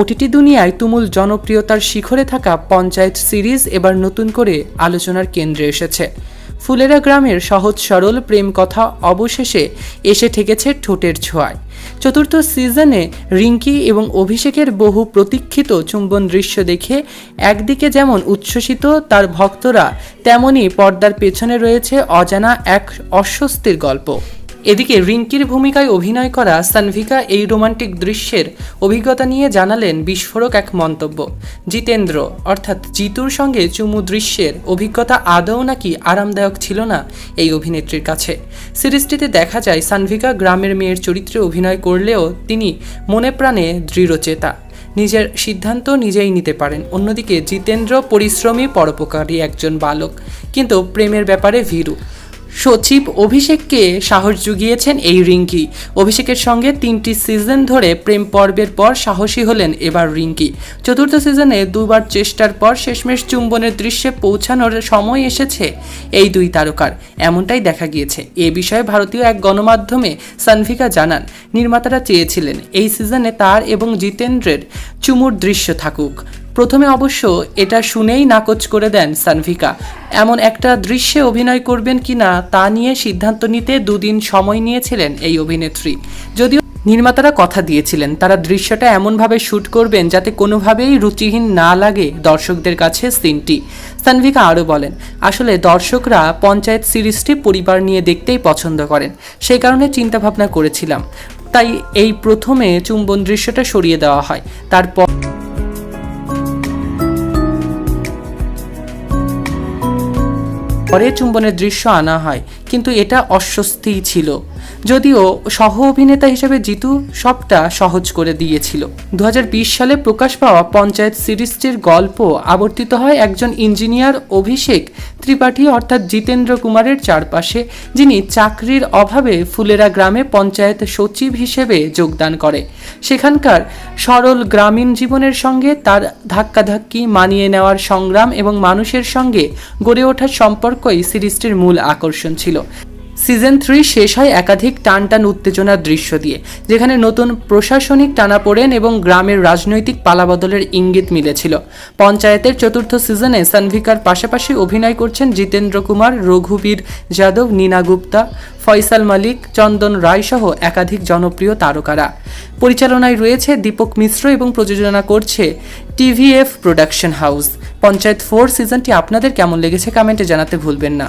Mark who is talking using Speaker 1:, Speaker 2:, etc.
Speaker 1: OTT দুনিয়ায় তুমুল জনপ্রিয়তার শিখরে থাকা পঞ্চায়েত সিরিজ এবার নতুন করে আলোচনার কেন্দ্রে এসেছে। ফুলেরা গ্রামের সহজ সরল প্রেম কথা অবশেষে এসে ঠেকেছে ঠোঁটের ছোঁয়ায়। চতুর্থ সিজনে রিঙ্কি এবং অভিষেকের বহু প্রতীক্ষিত চুম্বন দৃশ্য দেখে একদিকে যেমন উচ্ছ্বসিত তার ভক্তরা, তেমনি পর্দার পেছনে রয়েছে অজানা এক অস্বস্তির গল্প। এদিকে রিঙ্কির ভূমিকায় অভিনয় করা সানভিকা এই রোমান্টিক দৃশ্যের অভিজ্ঞতা নিয়ে জানালেন বিস্ফোরক এক মন্তব্য। জিতেন্দ্র, অর্থাৎ জিতুর সঙ্গে চুমু দৃশ্যের অভিজ্ঞতা আদৌ নাকি আরামদায়ক ছিল না এই অভিনেত্রীর কাছে। সিরিজটিতে দেখা যায়, সানভিকা গ্রামের মেয়ের চরিত্রে অভিনয় করলেও তিনি মনে প্রাণে দৃঢ়চেতা নিজের সিদ্ধান্ত নিজেই নিতে পারেন। অন্যদিকে জিতেন্দ্র পরিশ্রমী পরোপকারী একজন বালক। কিন্তু প্রেমের ব্যাপারে ভীরু। সচিব অভিষেককে সাহস জুগিয়েছেন এই রিঙ্কি। অভিষেকের সঙ্গে তিনটি সিজন ধরে প্রেম পর্বের পর সাহসী হলেন এবার রিঙ্কি। চতুর্থ সিজনে দুবার চেষ্টার পর শেষমেশ চুম্বনের দৃশ্যে পৌঁছানোর সময় এসেছে এই দুই তারকার। এমনটাই দেখা গিয়েছে। এ বিষয়ে ভারতীয় এক গণমাধ্যমে সানভিকা জানান, নির্মাতারা চেয়েছিলেন এই সিজনে তার এবং জিতেন্দ্রের চুমুর দৃশ্য থাকুক। প্রথমে অবশ্য এটা শুনেই নাকচ করে দেন সানভিকা। এমন একটা দৃশ্যে অভিনয় করবেন কিনা তা নিয়ে সিদ্ধান্ত নিতে দুদিন সময় নিয়েছিলেন এই অভিনেত্রী। যদিও নির্মাতারা কথা দিয়েছিলেন, তারা দৃশ্যটা এমনভাবে শ্যুট করবেন যাতে কোনোভাবেই রুচিহীন না লাগে দর্শকদের কাছে সিনটি। সানভিকা আরও বলেন, আসলে দর্শকরা পঞ্চায়েত সিরিজটি পরিবার নিয়ে দেখতেই পছন্দ করেন। সেই কারণে চিন্তাভাবনা করেছিলাম। তাই এই প্রথমে চুম্বন দৃশ্যটা সরিয়ে দেওয়া হয়। তারপর পরে চুম্বনের দৃশ্য আনা হয়, কিন্তু এটা অস্বস্তি ছিল। যদিও সহ অভিনেতা হিসেবে জিতু সবটা সহজ করে দিয়েছিল। দু সালে প্রকাশ পাওয়া পঞ্চায়েত সিরিজটির গল্প আবর্তিত হয় একজন ইঞ্জিনিয়ার অভিষেক ত্রিপাঠী অর্থাৎ জিতেন্দ্র কুমারের চারপাশে, যিনি চাকরির অভাবে ফুলেরা গ্রামে পঞ্চায়েত সচিব হিসেবে যোগদান করে। সেখানকার সরল গ্রামীণ জীবনের সঙ্গে তার ধাক্কাধাক্কি মানিয়ে নেওয়ার সংগ্রাম এবং মানুষের সঙ্গে গড়ে ওঠার সম্পর্কই সিরিজটির মূল আকর্ষণ ছিল। সিজন থ্রি শেষ হয় একাধিক টান টান উত্তেজনার দৃশ্য দিয়ে, যেখানে নতুন প্রশাসনিক টানাপোড়েন এবং গ্রামের রাজনৈতিক পালাবদলের ইঙ্গিত মিলেছিল। পঞ্চায়েতের চতুর্থ সিজনে সানভিকার পাশাপাশি অভিনয় করছেন জিতেন্দ্র কুমার, রঘুবীর যাদব, নীনা গুপ্তা, ফয়সাল মালিক, চন্দন রায় সহ একাধিক জনপ্রিয় তারকারা। পরিচালনায় রয়েছে দীপক মিশ্র এবং প্রযোজনা করছে TVF production house. Panchayat four সিজনটি আপনাদের কেমন লেগেছে কমেন্টে জানাতে ভুলবেন না।